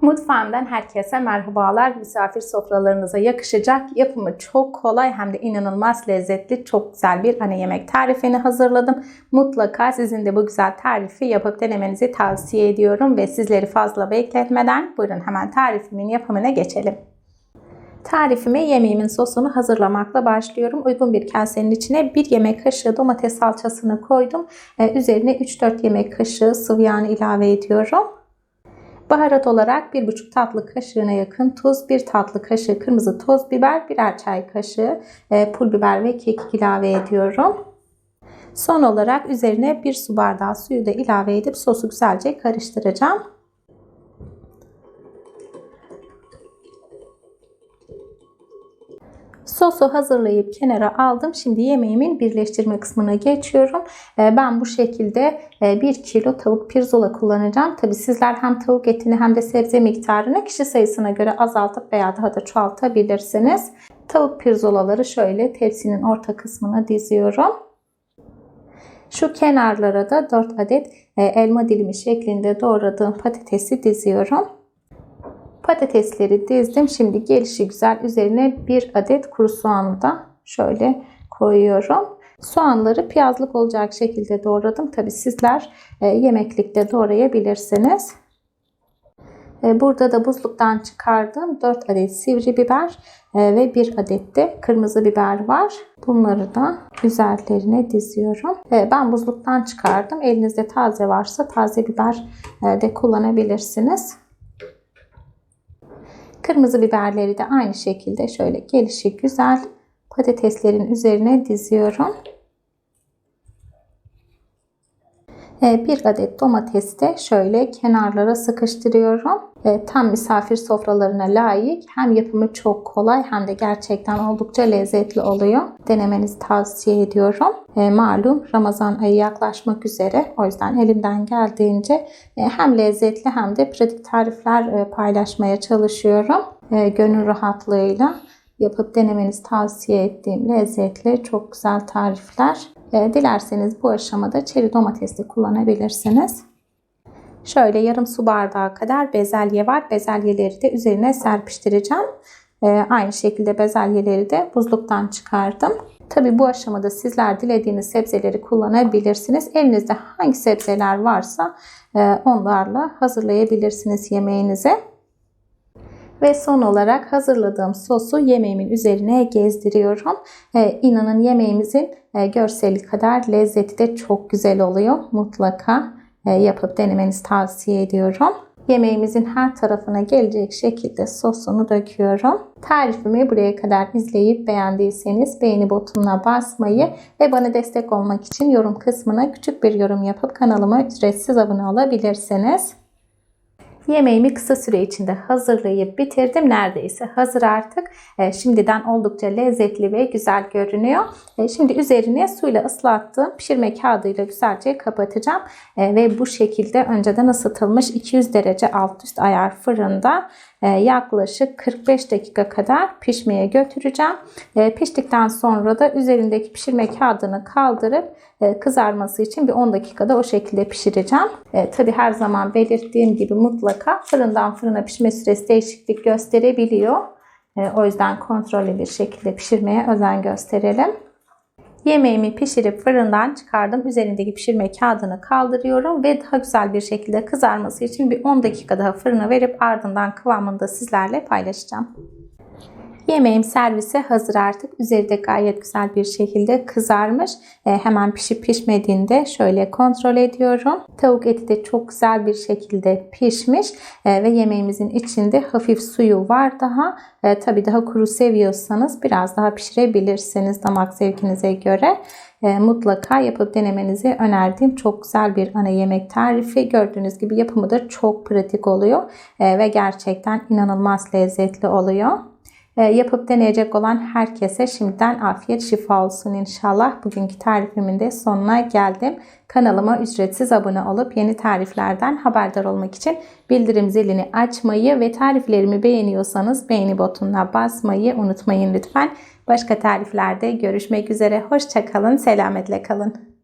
Mutfağımdan herkese merhabalar. Misafir sofralarınıza yakışacak, yapımı çok kolay hem de inanılmaz lezzetli, çok güzel bir ana yemek tarifini hazırladım. Mutlaka sizin de bu güzel tarifi yapıp denemenizi tavsiye ediyorum ve sizleri fazla bekletmeden buyurun hemen tarifimin yapımına geçelim. Tarifime yemeğimin sosunu hazırlamakla başlıyorum. Uygun bir kasenin içine 1 yemek kaşığı domates salçasını koydum. Ee, üzerine 3-4 yemek kaşığı sıvı yağını ilave ediyorum. Baharat olarak 1,5 tatlı kaşığına yakın tuz, 1 tatlı kaşığı kırmızı toz biber, birer çay kaşığı e, pul biber ve kekik ilave ediyorum. Son olarak üzerine 1 su bardağı suyu da ilave edip sosu güzelce karıştıracağım. Sosu hazırlayıp kenara aldım. Şimdi yemeğimin birleştirme kısmına geçiyorum. Ee, ben bu şekilde 1 e, kilo tavuk pirzola kullanacağım. Tabi sizler hem tavuk etini hem de sebze miktarını kişi sayısına göre azaltıp veya daha da çoğaltabilirsiniz. Tavuk pirzolaları şöyle tepsinin orta kısmına diziyorum. Şu kenarlara da 4 adet e, elma dilimi şeklinde doğradığım patatesi diziyorum. Patatesleri dizdim. Şimdi gelişi güzel üzerine bir adet kuru soğanı da şöyle koyuyorum. Soğanları piyazlık olacak şekilde doğradım. Tabi sizler e, yemeklikte doğrayabilirsiniz. E, burada da buzluktan çıkardığım 4 adet sivri biber e, ve 1 adet de kırmızı biber var. Bunları da üzerlerine diziyorum. Ben buzluktan çıkardım. Elinizde taze varsa taze biber de kullanabilirsiniz. Kırmızı biberleri de aynı şekilde şöyle gelişi güzel patateslerin üzerine diziyorum. Ee, bir adet domatesi de şöyle kenarlara sıkıştırıyorum. Ee, tam misafir sofralarına layık. Hem yapımı çok kolay hem de gerçekten oldukça lezzetli oluyor. Denemenizi tavsiye ediyorum. Ee, malum Ramazan ayı yaklaşmak üzere. O yüzden elimden geldiğince e, hem lezzetli hem de pratik tarifler e, paylaşmaya çalışıyorum. Gönül rahatlığıyla yapıp denemenizi tavsiye ettiğim lezzetli çok güzel tarifler. E, dilerseniz bu aşamada çeri domatesli kullanabilirsiniz. Şöyle yarım su bardağı kadar bezelye var. Bezelyeleri de üzerine serpiştireceğim. E, aynı şekilde bezelyeleri de buzluktan çıkardım. Tabi bu aşamada sizler dilediğiniz sebzeleri kullanabilirsiniz. Elinizde hangi sebzeler varsa e, onlarla hazırlayabilirsiniz yemeğinize. Ve son olarak hazırladığım sosu yemeğimin üzerine gezdiriyorum. Ee, inanın yemeğimizin e, görseli kadar lezzeti de çok güzel oluyor. Mutlaka e, yapıp denemenizi tavsiye ediyorum. Yemeğimizin her tarafına gelecek şekilde sosunu döküyorum. Tarifimi buraya kadar izleyip beğendiyseniz beğeni butonuna basmayı ve bana destek olmak için yorum kısmına küçük bir yorum yapıp kanalıma ücretsiz abone olabilirsiniz. Yemeğimi kısa süre içinde hazırlayıp bitirdim. Neredeyse hazır artık. E, şimdiden oldukça lezzetli ve güzel görünüyor. E, şimdi üzerine suyla ıslattığım pişirme kağıdıyla güzelce kapatacağım. E, ve bu şekilde önceden ısıtılmış 200 derece alt üst ayar fırında yaklaşık 45 dakika kadar pişmeye götüreceğim. E, piştikten sonra da üzerindeki pişirme kağıdını kaldırıp e, kızarması için bir 10 dakikada o şekilde pişireceğim. Tabi her zaman belirttiğim gibi mutlaka fırından fırına pişme süresi değişiklik gösterebiliyor. O yüzden kontrollü bir şekilde pişirmeye özen gösterelim. Yemeğimi pişirip fırından çıkardım. Üzerindeki pişirme kağıdını kaldırıyorum ve daha güzel bir şekilde kızarması için bir 10 dakika daha fırına verip ardından kıvamını da sizlerle paylaşacağım. Yemeğim servise hazır artık. Üzeri de gayet güzel bir şekilde kızarmış. E, hemen pişip pişmediğinde şöyle kontrol ediyorum. Tavuk eti de çok güzel bir şekilde pişmiş. E, ve yemeğimizin içinde hafif suyu var daha. E, tabii daha kuru seviyorsanız biraz daha pişirebilirsiniz damak zevkinize göre e, mutlaka yapıp denemenizi önerdiğim çok güzel bir ana yemek tarifi. Gördüğünüz gibi yapımı da çok pratik oluyor e, ve gerçekten inanılmaz lezzetli oluyor. Ee, yapıp deneyecek olan herkese şimdiden afiyet şifa olsun inşallah. Bugünkü tarifimin de sonuna geldim. Kanalıma ücretsiz abone olup yeni tariflerden haberdar olmak için bildirim zilini açmayı ve tariflerimi beğeniyorsanız beğeni butonuna basmayı unutmayın lütfen. Başka tariflerde görüşmek üzere. Hoşçakalın, selametle kalın.